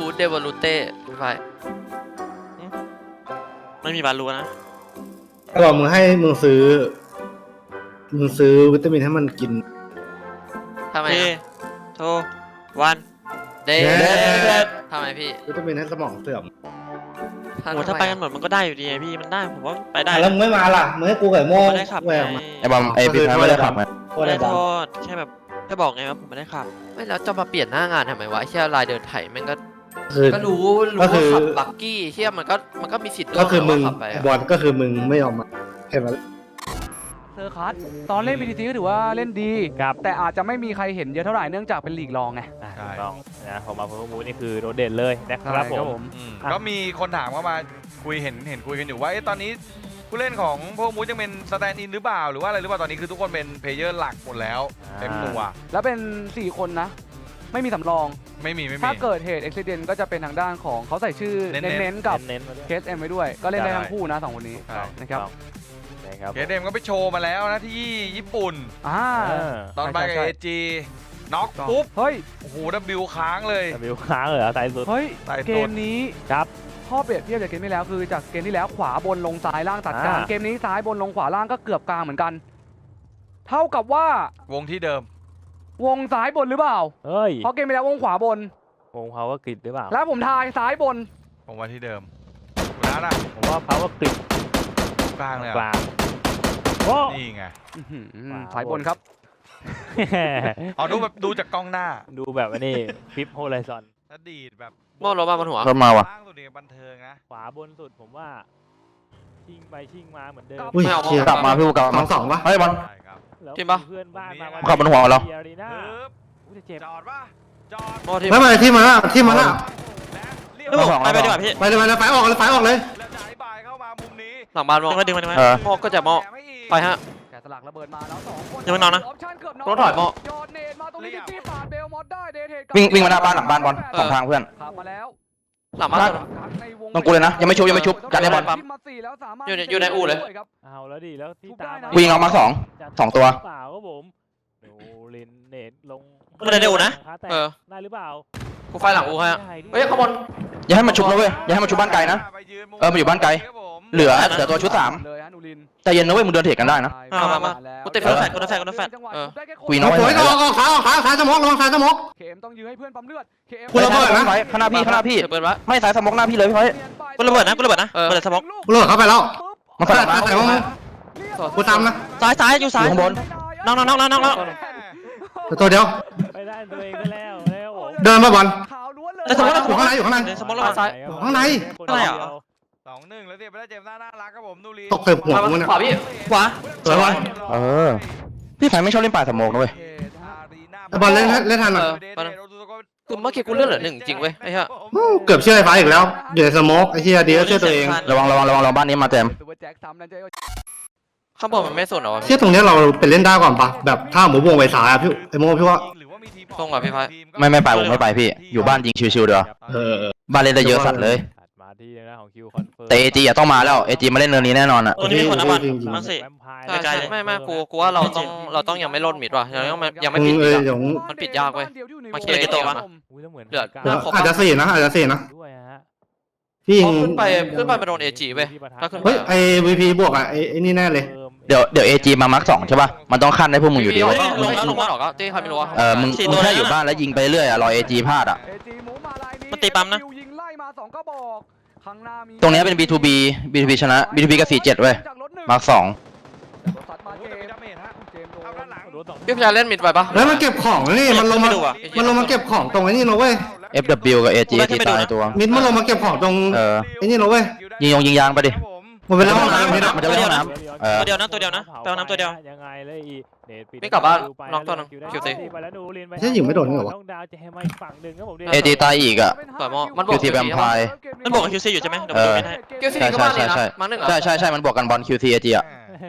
ฟูดเดวอลูเต้ไฟไม่มีบาลูนะก็บอกมึงให้มึงซื้อ มึงซื้อวิตามินให้มันกินทำไมเจอะโทวันเดเดดทำไมพี่วิตามินให้สมองเสื่อมโอ้ถ้าไปกันหมดมันก็ได้อยู่ดีไงพี่มันได้ผมว่าไปได้แล้วมึงไม่มาล่ะมึงให้กูกับไอ้โม่ไม่ได้ขับแหวไงกมาไอ้บอมไอ้พี่แพ้ไม่ได้ขับไงโคไม่ตรได้บอโทลษแค่แบบแค่บอกไงว่าผมไม่ได้ขับไม่แล้วจะมาเปลี่ยนหน้างานทำไมวะไอ้เชี่ยลายเดินไถแม่งก็ คือ ก็รู้รู้ก็ว่าคือขับบักกี้เชี่ยมันก็มันก็มีสิทธิ์ก็คือมึงว่าขับไปอะบอลก็คือมึงไม่ยอมมาเห็นไหมเซอร์คัสตอนเล่น BTT ก็ถือว่าเล่นดีครับ แต่อาจจะไม่มีใครเห็นเยอะเท่าไหร่เนื่องจากเป็นลีกรองไงอะถูกต้องนะพอมาเพิ่มมูนี่คือโดดเด่นเลยนะครับผม อืมอะก็มีคนถามเข้ามาคุยเห็นเห็นคุยกันอยู่ว่าเอ๊ะตอนนี้ผู้เล่นของพวกมูดยังเป็นสแตนด์อินหรือเปล่า หรือว่าอะไรหรือเปล่าตอนนี้คือทุกคนเป็นเพลเยอร์หลักหมดแล้วเต็มตัว แล้วเป็น 4 คนนะ ไม่มีสำรอง ไม่มีไม่มี ถ้าเกิดเหตุอุบิเหตุก็จะเป็นทางด้านของเขาใส่ชื่อเน้นๆ เน้นๆกับเน้นๆมาด้วย เคสเอ็มไว้ด้วย ก็เล่นได้ใช่ทั้งคู่นะสองคนนี้ใช่นะครับ นะครับเคเดมก็ไปโชว์มาแล้วนะที่ญี่ปุ่น อ่าเออตอนไปกับใช่เอใช่จีน็อกปุ๊บ เฮ้ย โอ้โหดับบิวค้างเลย แต่วิวค้างเลยเหรอสายสุด เฮ้ยใส่เกตัวมนี้ครับ ข้อเปรียบเทียบจากเกมที่แล้วคือจากเกมที่แล้วขวาบนลงซ้ายล่างตัดกลางอ่า เกมนี้ซ้ายบนลงขวาล่างก็เกือบกลางเหมือนกัน เท่ากับว่าวงที่เดิม วงซ้ายบนหรือเปล่าเฮ้ยเพราะเกมที่แล้ววงขวาบน วง power grid หรือเปล่า แล้วผมทายซ้ายบน ผมว่าที่เดิมคุณนัทอะผมว่า power grid กลางเลยกอะลางโอ้ นี่ไง อื้อหือว้าวซ้ายบนครับ เอาดูแบบดูจากกล้องหน้าดูแบบว่านี่คลิปโฮไลซอนถ้าดีดแบบโม่รถมาบนหัวรถมาว่ะ ล่างสุดเนี่ยบันเทิงนะ ขวาบนสุดผมว่า ชิงไปชิงมาเหมือนเดิม อุ้ยไม่เอา เชียร์กลับมาพี่กูกลับสมาองสองปะเฮ้ยบอลใช่ครับแล้ว จริงปะมีเพื่อนบ้านมาขับบนหัวเราเอารีน่าปึ๊บอุ๊ยจะเจ็บจอดป่ะจอดโม่ที่ไม่เป็นไรที่มันอะที่มันอะและเรียบลูกสองไปไปดีกว่าพี่ ไปเลยไปเลยไฟออกเลยไฟออกเลย แล้วจะอธิบายเข้ามามุมนี้หลังบ้านโม่ดึงมาดึงมาดึงมาเออโม่ก็จะโม่แถมให้อีก ไปฮะ แกะสลักระเบิดมาแล้วสองคนยังไม่นอนนะออปชั่นเกือบนรถถอยโม่ยอดเนตมาตรงนี้เรียบที่ปาดเบลมอดได้เดทเทดวิ่งวิ่งมาหน้าบ้านหลังบ้านบอลสองทางเพื่อน ขับมาแล้ว หลังบ้านต้องกูเลยนะยังไม่ชุบยังไม่ชุบจัดให้บอลขึ้นมาสี่แล้วสามารถอยู่ในอยู่ในอู่เลยครับเอาแล้วดิแล้วที่ตามทุบได้นะวิ่งเอามาสอง จะสองตัวเปล่าครับผมโอ้ลินเนตลงไม่ได้เร็วนะ ขาแตกเออ ได้หรือเปล่ากูไฟหลังอูให้อะเฮ้ยข้างบน อย่าให้มันชุบนะเว้ยอย่าให้มันชุบบ้านไกลนะไปยืมุเออมันอยู่บ้านไกลครับผมเหลือเหลือตัวชุดสามเลยฮะนูรินใจเย็นนะเว้ยมึงเดินเทรดกันได้นะ มามามาแล้วกูติดแฟลชกูติดแฟลชกูติดแฟลชจังหวะเออได้แค่คนคุยน้น้ออยยสวยก็ออกออกขาออกขาซ้ายสมองระวังซ้ายสมองเคมต้องยื้อให้เพื่อนปั๊มเลือดเคมกูระเบิดนะไฟข้างหน้าพี่ข้างหน้าพี่เดี๋ยวเปิดไว้ไม่สายสมองหน้าพี่เลยพี่ไฟกูระเบิดนะกูระเบิดนะเออเปิดสมองกูโหลดเข้าไปแล้วมันสลับมาใส่ว่ามึงกูตามนะซ้ายซ้ายอยู่ซ้ายอยู่ข้างบนน้องน้องน้องน้องน้องน้องตัวเดียว ไปได้ตัวเองไปแล้วแล้วผมเดินมาบอล ขาวล้วนเลยแต่สมมุติว่าอยู่ข้างในอยู่ข้างใน เดี๋ยวสมองระเบิดซ้าย ข้างใน อะไรอะ สองหนึ่งแล้วเสียไปได้เจมส์หน้าน่ารักครับผมนูรีตกใส่หัวมามึงมาเนี่ย ขวาพี่ ขวา สวยว่ะ เออ พี่ไฟไม่ชอบเล่นป่าสมองนะเว้ย ไอ้บอลเล่นเล่นทันอะคือเมื่อกี้กูเลือดเหลือหนึ่งจริงเว้ยไอ้เหี้ย อู้เกือบเชื่อไอ้ฟ้าอีกแล้วอยู่ในสโมกไอ้เฮียดีก็เชื่อตัวเองระวังระวังระวังระวังบ้านนี้มาเต็มตัวแจ็คซ้ำนั่นเจ๊ข้างบนมันไม่สนเหรอวะเชื่อตรงเนี้ยเราไปเล่นได้ก่อนปะแบบถ้าหมูวงไปสายอะพี่ไอ้โมพี่ว่า ตรงกับพี่ไพ่ไม่ไม่ไปผมไม่ไปพี่ อยู่บ้านยิงชิวๆเดี๋ยวาเออเออบ้านเล่นได้เยอะสัตว์เลยตัดมาที่ทางด้านของคิวคอนเฟิร์มแต่เอจีอะต้องมาแล้วเอจีมาเล่นเนินนี้แน่นอนอะ ตัวนี้มีคนนะบอลจริงๆมั้งสิแวมไพร์ใช่ไกลใช่เลย ไม่ไม่กูกูว่าเราต้องเราต้องยังไม่ล่นมิดว่ะยังยังไม่ยังไม่มึปิดงมิเอดออะเดี๋ยวมันปิดยากเว้ยมาเคลียร์กี่ตัววะอุ้ยแล้วเหมือนเหลือการหน้าครบอาจจะสี่นะอาจจะสี่นะด้วยฮะพี่ยิงเพราะขึ้นไปขึ้นไปไปโดนเอจีเว้ยถ้าขึ้นเฮ้ยไอ้วีพีบวกอะไอ้ไอ้นี่แน่เลย เดี๋ยวเดี๋ยวเอจีมามาร์คสองใช่ป่ะ มันต้องขั้นให้พวกมึงอยู่ดีลเว้ยงลงลงมาหรอกเต้ใครไม่รู้วะเออมึงมึงแค่อยู่บ้านแล้วยิงไปเรื่อยอะรอเอจีพลาดอะเอจีหมูมาลายนี้มันตีปั๊มนะ ยิงไล่มาสองกระบอกข้างหน้ามีตรงเนี้ยเป็น B2B B2B ชนะ B2B กับ47เว้ยจากรถหนึ่งมาร์คสองสัตว์มาเจมส์เจมส์โดนเอาด้านหลังโดนสองพี่พยาเล่นมิดไปปะ แล้วมันเก็บของนี่มันลงมาไม่ดูอะมันลงมาเก็บของตรงไอ้นี่นะเว้ย FW กับ AG กูไม่ที่ไม่ดูตายนะตัว มิดมันลงมาเก็บของตรงเออ ไอ้นี่นะเว้ยยิงยงยิงยางไปดิ มันเป็นห้องน้ำมิดอะมันจะไปห้องน้ำเออตัวเดียวนะตัวเดียวนะไปเอาน้ำตัวเดียวยังไงเลยอีเนตปิดไม่กลับบ้านไปน็อกตัวหนึงได้คิวซีไปแล้วนูรินไปใช่ยิงไม่โดนนี่เหรอวะต้องดาวจะให้มาอีกฝั่งหนึ่งครับผมเอจีตายอีกอะปล่อยหม้อมันบวก QT แวมไพร์มันบอกกับคิวซีอยู่ใช่ไหมเดี๋ยวเอผมอดูไม่ให้เกียวซีก็บ้านนี่นะมาหนึ่งเหรอใช่ใช่ใช่มันบวกกันบอล QT AG อะ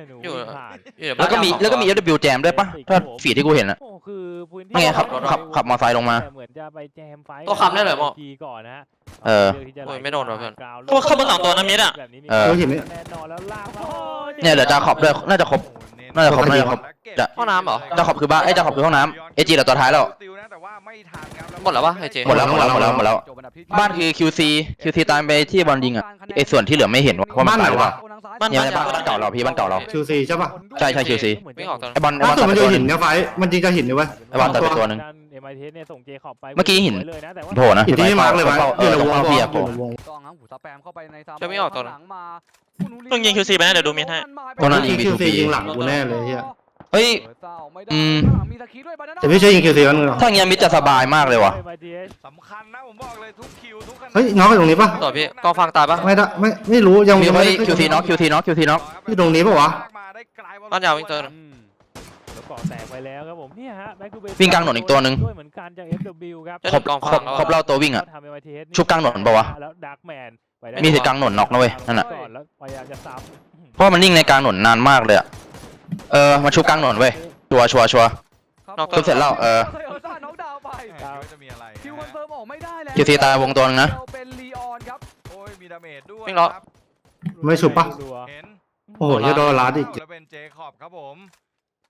หนูอยู่ผ่านอยู่เดี๋ยวแล้วก็มีบ้านแล้วก็มี FW แจมด้วยปะถ้าฝีที่กูเห็นอะโอ้ คือพื้นที่ไม่ไงขับขับขับมอไซค์ลงมา แต่เหมือนจะไปแจมไฟท์ตัวคำได้เลยหมอทีก่อนนะฮะเออลืกที่จะโอ้ยไม่โดนว่ะเพื่อนกราวตัวเข้ามาสองตัวนะมิดอะ แบบนี้มีเออเห็นไหม แน่นอนแล้วลากมาโอ้เนี่ยเหลือจาขอบด้วยน่าจะครบ น่าจะครบน่าจะครบ จะ ห้องน้ำเหรอจาขอบคือบ้านเอ้ยจาขอบคือห้องน้ำเอจีเหลือตัวท้ายแล้ว หมดแล้วปะไอเจ หมดแล้วหมดแล้วหมดแล้วหมดแล้วจบอันดับที่บ้านคือ QC QC ตามไปที่บอลยิงอะไอ้ส่วนที่เหลือไม่เห็นว่ามันตายหรือเปล่า บ้านเนี่ยบ้านบ้านเก่าเราพี่บ้านเก่าเราคิวซีใช่ป่ะใช่ใช่ QC วิ่งออกตอนไอ้บอลไอ้ล่าบอลสุดตัดมันไปอยู่ตัวหหินึนงเนี่ยไฟมันจริงจะหินนี่เว้ยไอ้บอลตัดไปตัวหนึ่ง เอ็มไอเทสเนี่ยส่งเจคอบไปเมื่อกี้หินเลยนะแต่ว่าโผล่นะหินที่มาร์กเลยไว้เออยู่อในตรวงงเข้าบอพี่ลอะอโผล่ยู่ในวงต้องครับหูสแปมเข้าไปในซามจะไม่ออกตัวนะหลังมาต้องยิง QC ไปนะเดี๋ยวดูมิดให้ตรงนั้นยิงคิว B2B ซียิงหลังกูแน่เลยเฮีย เฮ้ยเศร้าไม่ได้อืมข้างหลังมีสกีด้วย Banana แต่ไม่ใช่ยิงคิวซีกันมึงหรอถ้าอย่างเงี้ยมิดจะสบายมากเลยว่ะ สำคัญนะผมบอกเลยทุกคิวทุกคะแนนเฮ้ยน้องอยู่ตรงนี้ป่ะต่อพี่กองฟังตายปะ ไม่ได้ไม่ไม่รู้ยังมียังไว้ไม่ได้ QC น็อก QC น็อก QC น็อกอยู่ตรงนี้ปะวะบ้านยาววิ่งเจอนะอืมแล้วเกาะแตกไปแล้วครับผมเนี่ยฮะ Back to Basics วิ่งกลางถนนอีกตัวหนึ่ง ด้วยเหมือนกันจาก FW ครับจะครบกองครฟับงแล้วครบอะเล่าตัววิ่งอะ ทำ MITS ชุบกลางถนนปะวะแล้วดักแมนไปได้มีสิทธิ์กลางถนนน็อกนะเว้ยนั่นน่ะ ก่อนแล้วพยายามจะซ้ำ เพราะว่ามันนิ่งในกลางถนนนานมากเลยอะ เออมาชุบกลางถนนเว้ยชัวร์ชัวร์ชัวร์ ครับนอกชุบเสร็จแล้วเออเฮ้ยเออซ่าน็อกดาวน์ไปจะมีอะไรคิวคอนเฟิร์มออกไม่ได้แล้ว QC ตายวงตัวนึงนะเดียวเป็นลีออนครับโอ้ยมีดาเมจด้วยวิ่งล้อครับไม่ชุบปะรัวๆเห็นโอ้โหจะโดนลัดอีก แล้วเป็นเจคอบครับผม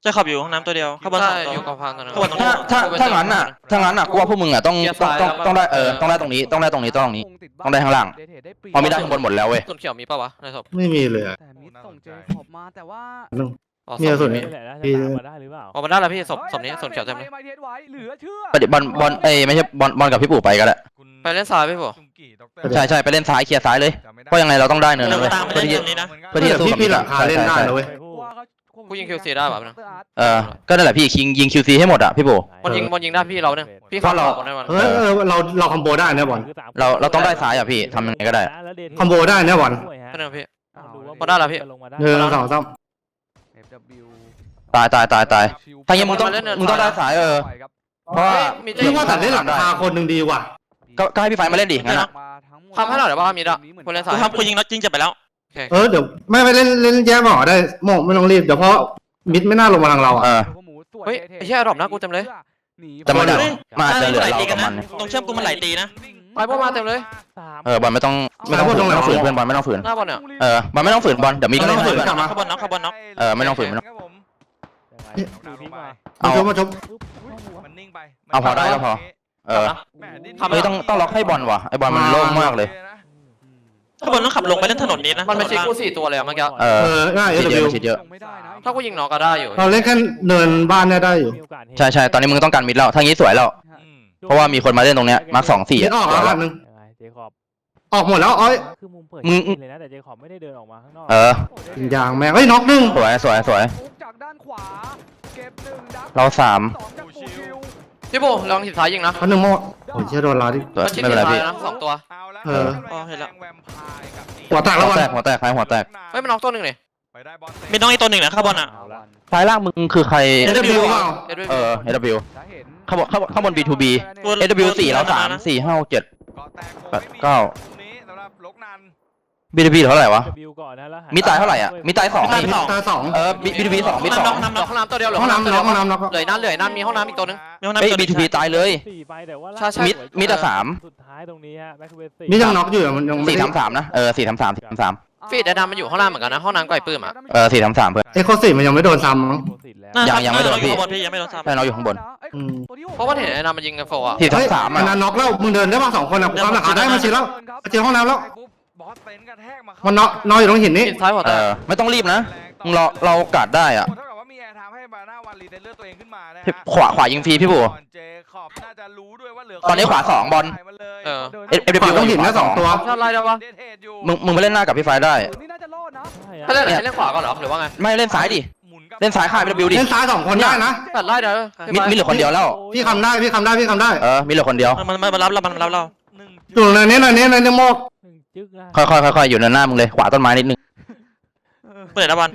เจะขับอยู่ห้องน้ำตัวเดียวข้างบนสใช่องตัว อยู่กองฟังตอนนั้นข้างบนตรงถ้าถ้าถ้างั้นอะถ้างั้นอะกูว่าพวกมึงอะต้องเกียร์ต้องซ้ายต้องแล้วก็ ต้องได้เออเออต้องได้ตรงนี้ต้องได้ตรงนี้ต้องตรงนี้ ต้องได้ข้างล่าง เดทเทดได้เปรียบพอไม่ได้ข้างบนหมดแล้วเว้ยส่วนเขียวมีปะวะในศพไม่มีเลยอะแต่มิดส่งเจคอบมาแต่ว่า อ๋อมีกระสุนนี่ แหละนะจะตามมาได้หรือเปล่าออกมาได้แล้วพี่ศพศพนี้ส่วนเขียวเต็มเลยไมเทสไว้เหลือเชื่อประเดี๋ยวบอลบอลเอ้ยไม่ใช่บอลบอลกับพี่ปู่ไปก็ได้คุณไปเล่นซ้ายพี่ปู่จุงกี้ดอกเตอร์ใช่ใช่ไปเล่นซ้ายเคลียร์ซ้ายเลยจำไม่ได้เพราะยังไงเราต้องได้เนินเดี๋นั้ยวนเว้ยตามไปเพื่อเล่นที่เกมนี้นะเพื่อที่จะสู้พี่กับพี่มิดหลัอะงคาเล่นได้นะเว้ยไปพูดว่าเขากูยิง QC ได้ปะเนี่ยเออก็นั่นแหละพี่คิงยิง QC ให้หมดอะพี่ปู่ มันยิงมันยิงได้พี่เราเนี่ยพี่เพราะเรา ขคนได้มันเฮ้ยเออเราเราคอมโบได้นะบอล เราเราต้องได้ซ้ายอะพี่ทำยังไงก็ได้ คอมโบได้นะบอลไม่ได้พี่ดูว่าพอได้แล้วพี่ลงมาได้หนึ่งสองสาม FW ตายตายตายตายชิวถ้าอย่างงี้มึงต้องมันเล่นเนินมึงต้องได้ซ้ายเออไปครับเพราะว่ามีพี่ว่าแต่เล่นหลังคาคนหนึ่งดีว่ะ ก็ก็ให้พี่ไฟมาเล่นดิงั้นอะมาทั้งหมดทำให้หน่อยเดี๋ยวว่ามีละคนเล่นซ้ากูยทำกูยิงน็อตยิงเจ็บไปแล้ว เออเดี๋ยวไม่ไม่เล่นเล่นแยกหมอได้โมงไม่ต้องรีบเดี๋ยวเพราะมิดไม่น่าลงมาทางเราเออะอเฮ้ยไอ้เหี้ยดรอปหน้ากูเต็มเลยหนีแต่มันจะไปมาจะเหลือเราตีกักับนมันะนตรงเชื่อมกูมันไหลตีนะ ไปพวกมาเต็มเลยสามเออบอลไม่ต้องไม่ต้องฝืนไม่ต้องฝืนเพื่อนบอลไม่ต้องฝืน หน้าบอลเนี่ย เออบอลไม่ต้องฝืนบอลเดี๋ยวมีก็เล่นให้เพื่อนกลับมาข้างบนน็อกข้างบนน็อก เออไม่ต้องฝืนไม่ต้อง ครับผมดูทิ้งมามาชมมาชมปุ๊บหัวมันนิ่งไปเอาพอได้ก็พอ เออแหม่ดิ้นทำไมเฮ้ยต้องต้องล็อกให้บอลว่ะไอ้บอลมันโล่งมากเลยข้างบนต้องขับลงไปเล่นถนนนี้นะมันไม่ใช่ถกูล่างสี่ตัวเลยอะเมื่อกี้เออเออง่ายเอชิดเยวิอะชิดเยอะ ลงไม่ได้นะถ้ากูยิงน้องก็ได้อยู่เราเล่นแค่เนินบ้านเนี่ยได้อยู่มีโอกาสเห็นใช่ใช่ตอนนี้มึงต้องการมิดแล้วถ้างี้สวยแล้ว อืมเพราะว่ามีคนมาเล่นตรงเนี้ยมาร์คสองสี่มิอะดออกแล้วอันหนึ่ง ออกหมดแล้วอ้อย คือมุมเปิดมึงเลยนะแต่เจคอบไม่ได้เดินออกมาข้างนอกเออยิงยางแม่งเฮ้ยน็อกหนึ่งสวยสวยสวยฟุกจากด้านขวา เก็บหนึ่งดักเราสาม สองจากปูชิวพี่ปู่ลองถิบซ้ายยิงนะพันหนึ่งโมโอ้ยเชี่ยโดนลาดิ สวยมันชิดไม่ถิเป็นไรบซ้ายพี่ นะสองตัว เอาละเออ อ๋อเห็นแล้ว แวมไพร์กับหัวแตกแล้วหัววันแตกหัวแตกใครหัวแตกเฮ้ยมันน้องตัวหนึ่งเลยไปได้บอลเตะมีน้องอีกตัวหนึ่งนะข้างบนอะ เอาละซ้ายล่างมึงคือใคร เอวิวเปล่าเอ็ดวิเออ AW จะเห็นข้างบนข้างบนข้างบน B2B ตัว AW สี่เราสามสี่ห้าเจ็ดเกาะแตกแปดเก้า ตรงนันบีทีบีเท่าไหร่วะวิวก่อนนะแล้วหมีตายเท่าไหร่อะมีตายสองตายสอง ตาสองเออ B2B สองมีสองห้องน้ำห้องน้ำตัวเดียวเหลือห้องน้ำตัวน็เดียวห้องน้ำเหลือนั่นเหลือนั่นมีห้องน้ำอีกตัวนึงมีห้องน้ำเฮ้ยตัวหนึ่ง B2B ตายเลย สี่ไปแต่ว่าใช่ใช่ มิดมิดอะสาม สุดท้ายตรงนี้ฮะแบ็คเวสมิดยังน็อกอยู่อะมันยังไม่สี่ได้ สามสามนะ เออสี่สามสามสี่สามสาม ฟีดไอ้ดำมันอยู่ห้องน้ำเหมือนกันนะห้องน้ำไก่ปื้มอะ เออสี่สามสามเพื่อน เอ็กโคสี่มันยังไม่โดนซ้ำมั้งน่ายังยังไม่โดนน่าจะพี่ข้างบนพี่ยังไม่โดนซ้ำ ใช่เราอยู่ข้างบน อืม เพราะว่าเห็นไอ้ดำมันยิงกันโฟอะสี่สามเฮ้ยสามอันอะ นั้นน็อกแล้วมึงเดินได้ป่ะสองคนอะกูทำหลักฐานได้มาชิดแล้ว มาชิดห้องน้ำแล้วปุ๊บบอสเต็นกระแทกมามัมันน็อกนอนอยู่ตรงหินนี้หินซ้ายหัวเอแตกอ ไม่ต้องรีบนะมึงรอเรากาดได้อะเท่ากั บว่ามีแอร์ทำให้บาน่าวันรีเดนเลือดตัวเองขึ้นมานะขวาขวายิงฟรีพี่ปู่ เจคอบน่าจะรู้ด้วยว่าเหลือตอนนี้ขวาสองบอล เออ เอฟเอฟขวาต้องหินนะสองตัว ชอบไล่ได้ปะเดทเทดอยู่มึงมึงไปเล่นหน้ากับพี่ไฟได้ นี่น่าจะรอดนะถ้าเล่นไหนให้เล่นขวาก่อนเหรอหรือว่าไงไม่เล่นซ้ายดิหมุนกลับเล่นซ้ายข้ามไปบิวดิ เล่นซ้ายสองคนได้นะ ตัดไล่เด้อมิดมิดเหลือคนเดียวแล้ว พี่คำได้พี่คำได้พี่คำได้ เออมีเหลือคนเดียวมันมันมันรับเรามันรับเราหนึ่งอยู่ในนี้ในนี้ในนี้โมกหนึ่งจึ๊กนะค่อยๆค่อยๆอยู่เนินหน้ามึงเลย ขวาต้นไม้นิดนึงเปิดแล้วบอล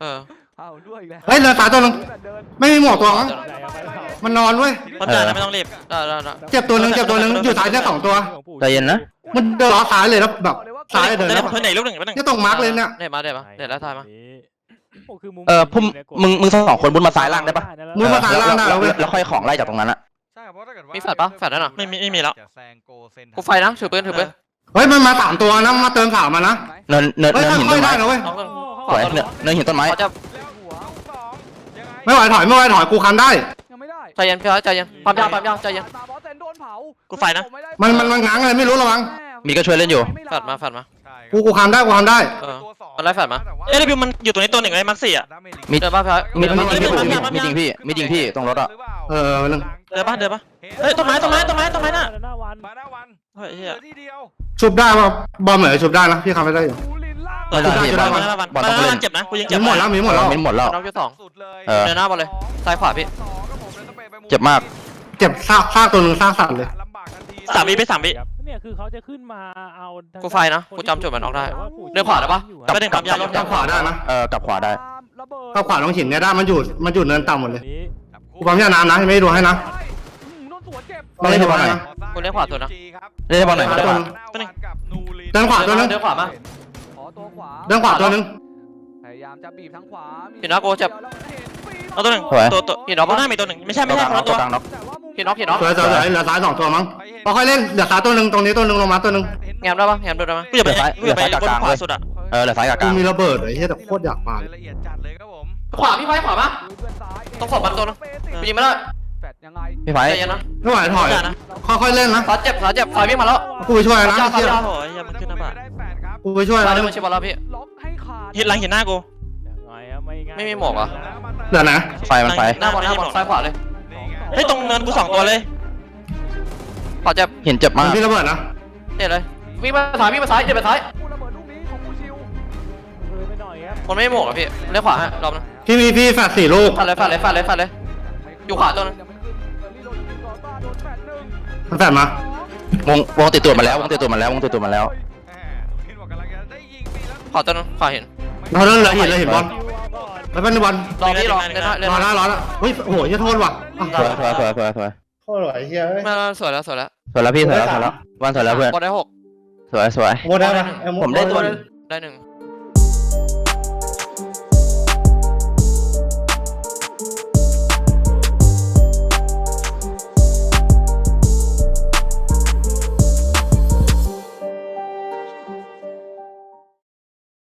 เออ เอาด้วยอีกแล้วเฮ้ยเดินซ้ายตัวนึงเดินไม่มีหมวกตัวมั้งใจเอาไปเผามันนอนเว้ยมันเดินนะไม่ต้องรีบได้ได้ได้เจ็บตัวนึงเจ็บตัวนึงอยู่ซ้ายแค่สองตัว ใจเย็นนะ มันเดินล้อซ้ายเลยแล้วแบบซ้ายเดินเดิแล้วนเพื่อนไหนลูกหนึ่งไปหนึ่งนี่ตรงมาร์กเลยเนี่ยเด็ดมาเด็ดมาเด็ดแล้วทายมาโอ้คือมุมเออพุ่มมึงมึงสองคนบุญมาซ้ายล่างได้ปะมึงมาซ้ายล่างได้แล้วเว้ย แล้วค่อยของไล่จากตรงนั้นอะใช่เพราะถ้าเกิดว่ามีแฟลชปะแฟลชนั่นน่ะไม่มีไม่มีแล้ว จะซงโกเซนกูไฟนะถือปืนถือปืนเฮ้ยมันมาสามตัวนะมาเติมสามมานะเนินเนินเฮ้ยเนินหินค่ต้อยนๆได้ไม้นะเว้ย น้องต้องสวยเนินเนินหินต้นไม้เขาจะ แล้วหัวสองยัง ไงไม่ไหวถอยไม่ไหวถอยกูคันได้ ยังไม่ได้ใจเย็นพี่ร้อยใจเย็นปั๊มยาวปั๊มยาวใจเย็น ตาบอสเซนโดนเผากูไฟนะ มันมันมันง้างอะไรไม่รู้ระวัง มีก็ช่วยเล่นอยู่แฟดมาแฟดมาใช่ครับกูกูคันได้กูคันได้ เออตัวสองมันไล่แฟลชมาแต่ว่าเอ้ยวิวมันอยู่ตรงนี้ตัวหนึ่งไอ้มาร์คสี่อะดาเมจอีกมี เดินป่ะพี่ร้อยมีมีเอ้ยมีปั๊มมียาปั๊มยามีจริงพี่มีจริงพี่ตรงรถอะหเปล่าเออมันเดินปะเดินปะเฮ้ยต้นไม้ต้นไม้ต้นไม้ต้นไม้น่ะหน้าวันมาหน้าวันเฮ้ยเหเฮีลืยอที่เดียวชุบได้ป่ะบอมเหมือนชุบได้นะพี่คันไม่ได้อยู่ดูลินล่าง เออได้ได้ได้ได้มาแล้ววันบอลมาต้องแล้วเล่วันนเจ็บนะกูยิงมีเจ็บหมดแล้วมีหมดแล้วมินหมดแล้วน้องที่สองสุดเลยเออเดินหน้าบอลเลยซ้ายขวาพี่สองครับผมแล้วต้องไปไปมุเจ็บมากเจ็บซากซากตัวหนึงซากสัตว์เลยลำบากทันทีสามวิไปสามวิครับเนี่ยคือเขาจะขึ้นมาเอาทางกูไฟนะกูจำจุดมันออกได้แต่ว่าผู้เดินขวาได้ปะอยู่ไปหนึ่งปั๊มยาจับขวาได้นะเออกลับขวาได้ระเบิดถ้าขวาลงหินเนี่ยได้มันอยู่มันอยู่เนินต่ำหมดเลยนี้จับกูปั๊มยาน้ำนะยังไม่ได้ดูให้นะอืมโดนสวนเจ็บต้องเล่นบอลหน่อยกูเลี้ยงขวาตัวนะเล่นบอลหน่อยขวาได้ตัวปะนึงหน้าวันกับนูรินเดินขวาตัวนึงเดินขวามา ขอตัวขวาเดินขวาตัวหนึงพยายามจะบีบทางขวามีพี่น้าโกเจ็บ เอาตัวหนึ่งสวย ตัวตัวพี่น้องตัวหน้ามีตัวหนึ่งไม่ใช่ไม่ใช่คนละตัว กลางน็อกแต่ว่ามุมพี่น็อกพี่น็อก สวยสวยสวยเหลือซ้ายสองตัวมั้งค่อยๆเล่นเหลือซ้ายตัวหนึงตรงนี้ตัวหนึงลงมาตัวหนึงแงมได้ปะแงมดูได้ไหมกูจะไปกูจะไปบนขวาสุดอะเออเหลือซ้ายกับกกูลาง มีระเบิดเลยเฮียแต่โคตรอยากปาละเอียดจัดเลยครับผมขวาพี่ไฟขวามาดูเพื่อนซ้ายต้องศพมันตัวนึงกูยิงไม่ได้แฟดยังไงพี่ไฟใจเย็นนะไม่ไหวถอยอย่านะค่อยๆเล่นนะขาเจ็บขาเจ็บไฟวิ่งมาแล้วกูไปช่วยนะปั๊มยาวเฮียปั๊มยาวโอ้ยอย่ามัน กูไปช่วยไฟนะเดินมาชิบอลแล้วพี่ ล็อกให้ขาดเห็นหลังเห็นหน้ากูยังไงอะไม่ง่ายไม่มีหมวกเหรอแล้วมาติมเหลือไหนไฟมันไฟ หน้าบอลหน้าบอลซ้ายขวาเลยนี่ไงเฮ้ยตรงเนินกูสองตัวเลย ขวาเจ็บเห็นเจ็บมากพี่ระเบิดนะเจ็บเลย วิ่งมาซ้ายวิ่งมาซ้ายเจ็บไปซ้าย กูระเบิดลูกนี้ของกูชิวเลยไปหน่อยครับมันไม่หมวกอะพี่เลี้ยวขวาฮะรอบนึงพี่มีพี่แฟดสี่ลูกฟาดเลยฟาดเลยฟาดเลยฟาดเลย อยู่ขวาตัวนึงยังไม่ขึ้นเออรีโหลดยิงก่อนบ้าโดนแฟดหนึ่งมันแฟดมา วงวงติดตัวมาแล้ววงติดตัวมาแล้ววงติดตัวมาแล้ว ขวาตัวนึงขวาเห็น เราเล่นเหลือหินเหลือหินบอลคิวเอาก่อนไปเป็นบอลรอพี่รอเล่นได้เล่นรอได้แล้วรอแล้วเฮ้ยโอ้โหอย่าโทษว่ะอะสวยสวยสวยสวยสวยโทษว่ะไอ้เฮียเอ้ยไม่สวยแล้วสวยแล้วสวยแล้วพี่สวยแล้วสวยแล้ววันสวยแล้วเพื่อนบอลได้หกสวยสวยโมได้ปะผมได้ตัวได้หนึ่ง